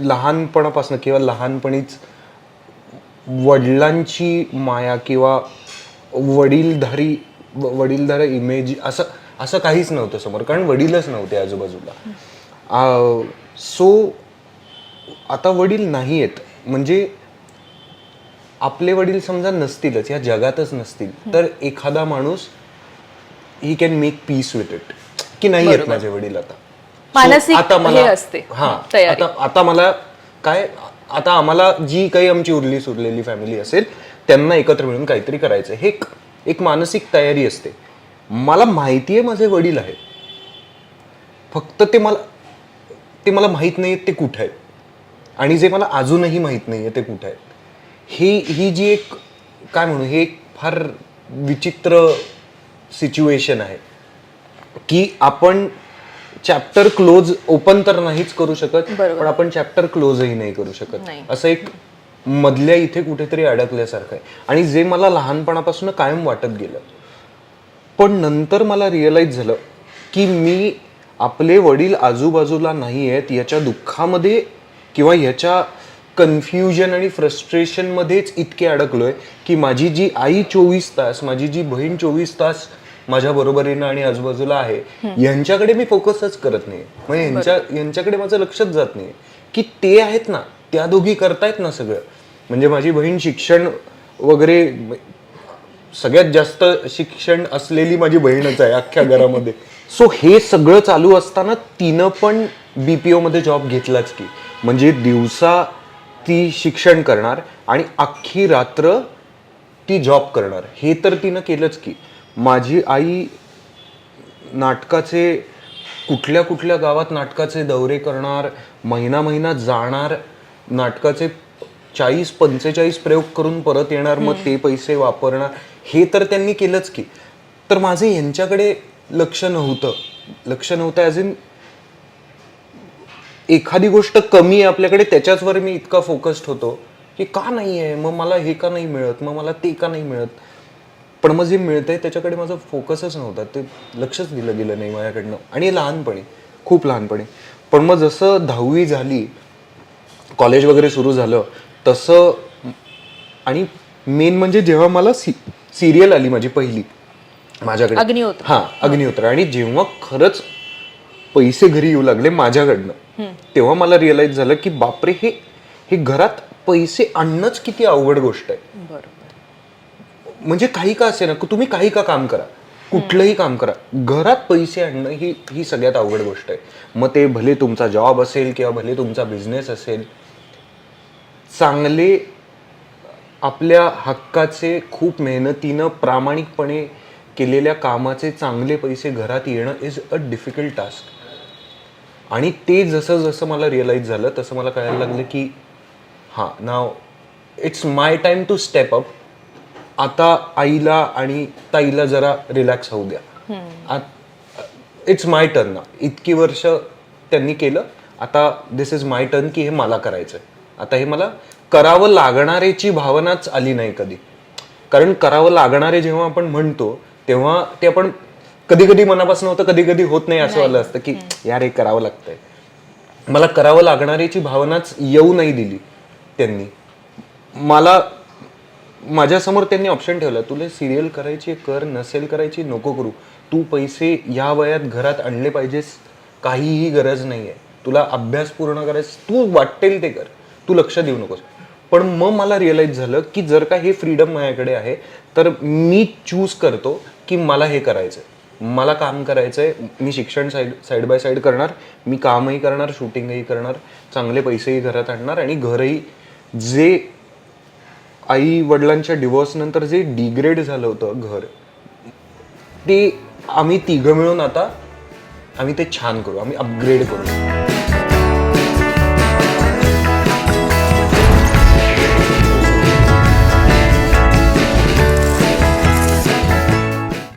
लहानपणापासून किंवा लहानपणीच वडिलांची माया किंवा वडीलधारी वडीलधारी इमेज असं असं काहीच नव्हतं समोर कारण वडीलच नव्हते आजूबाजूला. सो आता वडील नाही आहेत म्हणजे आपले वडील समजा नसतीलच या जगातच नसतील. तर एखादा माणूस he can make peace with it की नाही आहेत माझे वडील आता. मानसिक आता हे मला असते, हा तयारी. आता आता मला काय आता आम्हाला जी काही आमची उरली सुरलेली फॅमिली असेल त्यांना एकत्र मिळून काहीतरी करायचं हे एक एक मानसिक तयारी असते. मला माहिती आहे माझे वडील आहेत. फक्त ते मला ते मला माहीत नाही ते कुठे आहेत. आणि जे मला अजूनही माहीत नाही ते कुठे आहेत. ही ही जी एक काय म्हणू हे एक फार विचित्र सिच्युएशन आहे. की आपण चॅप्टर क्लोज ओपन तर नाहीच करू शकत. पण आपण चॅप्टर क्लोजही नाही करू शकत. असं एक मधल्या इथे कुठेतरी अडकल्यासारखं आहे आणि जे मला लहानपणापासून कायम वाटत गेलं पण नंतर मला रिअलाईज झालं की मी आपले वडील आजूबाजूला नाही आहेत याच्या दुःखामध्ये किंवा ह्याच्या कन्फ्युजन आणि फ्रस्ट्रेशनमध्येच इतके अडकलोय की माझी जी आई चोवीस तास माझी जी बहीण चोवीस तास माझ्या बरोबरीनं आणि आजूबाजूला आहे यांच्याकडे मी फोकसच करत नाही. म्हणजे यांच्या यांच्याकडे माझं लक्षच जात नाही. की ते आहेत ना त्या दोघी करतायत ना सगळं. म्हणजे माझी बहीण शिक्षण वगैरे सगळ्यात जास्त शिक्षण असलेली माझी बहीणच आहे अख्ख्या घरामध्ये. सो हे सगळं चालू असताना तिनं पण बीपीओ मध्ये जॉब घेतलाच की. म्हणजे दिवसा ती शिक्षण करणार आणि अख्खी रात्र ती जॉब करणार. हे तर तिनं केलंच की. माझी आई नाटकाचे कुठल्या कुठल्या गावात नाटकाचे दौरे करणार महिना महिना जाणार नाटकाचे चाळीस पंचेचाळीस प्रयोग करून परत येणार मग ते पैसे वापरणार हे तर त्यांनी केलंच की. तर माझे यांच्याकडे लक्ष नव्हतं. लक्ष नव्हतं ॲज इन एखादी गोष्ट कमी आहे आपल्याकडे त्याच्याचवर मी इतका फोकस्ड होतो की का नाही आहे मग मला हे का नाही मिळत मग मला ते का नाही मिळत. पण मग जे मिळतंय त्याच्याकडे माझा फोकसच नव्हता. ते लक्षच दिलं गेलं नाही माझ्याकडनं. आणि लहानपणी खूप लहानपणी. पण मग जसं दहावी झाली कॉलेज वगैरे सुरू झालं तसं आणि मेन म्हणजे जेव्हा मला सी सिरियल आली माझी पहिली माझ्याकडे. अग्निहोत्र. हा अग्निहोत्र. आणि जेव्हा खरंच पैसे घरी येऊ लागले माझ्याकडनं तेव्हा मला रिअलाईज झालं की बापरे हे हे घरात पैसे आणणंच किती अवघड गोष्ट आहे. म्हणजे काही का असे ना तुम्ही काही का काम करा? कुठलंही काम करा. घरात पैसे आणणं ही ही सगळ्यात अवघड गोष्ट आहे. मग ते भले तुमचा जॉब असेल किंवा भले तुमचा बिझनेस असेल चांगले आपल्या हक्काचे खूप मेहनतीनं प्रामाणिकपणे केलेल्या कामाचे चांगले पैसे घरात येणं इज अ डिफिकल्ट टास्क आणि ते जसं जसं मला रिअलाईज झालं तसं मला कळायला लागलं की हां नाव it's my time to step up आता आईला आणि ताईला जरा रिलॅक्स होऊ द्या. इट्स माय टर्न ना इतकी वर्ष त्यांनी केलं. आता दिस इज माय टर्न की हे मला करायचं आता हे मला करावं लागणारेची भावनाच आली नाही कधी. कारण करावं लागणारे जेव्हा आपण म्हणतो तेव्हा ते आपण कधी कधी मनापासून होतं कधी कधी होत नाही असं वालं असतं की यार हे करावं लागतंय. मला करावं लागणाऱ्याची भावनाच येऊ नाही दिली त्यांनी. मला माझ्यासमोर त्यांनी ऑप्शन ठेवला तुला सिरियल करायची आहे, कर नसेल करायची नको करू. तू पैसे या वयात घरात आणले पाहिजेस काहीही गरज नाही आहे तुला अभ्यास पूर्ण करायचं तू वाटेल ते कर. तू लक्ष देऊ नकोस. पण मग मला रिअलाईज झालं की जर का हे फ्रीडम माझ्याकडे आहे तर मी चूज करतो की मला हे करायचं मला काम करायचं आहे मी शिक्षण साईड साईड बाय साईड करणार मी कामही करणार शूटिंगही करणार चांगले पैसेही घरात आणणार आणि घरही. जे आई वडिलांच्या डिवोर्स नंतर जे डिग्रेड झालं होतं घर ते आम्ही तिघं मिळून आता आम्ही ते छान करू आम्ही अपग्रेड करू.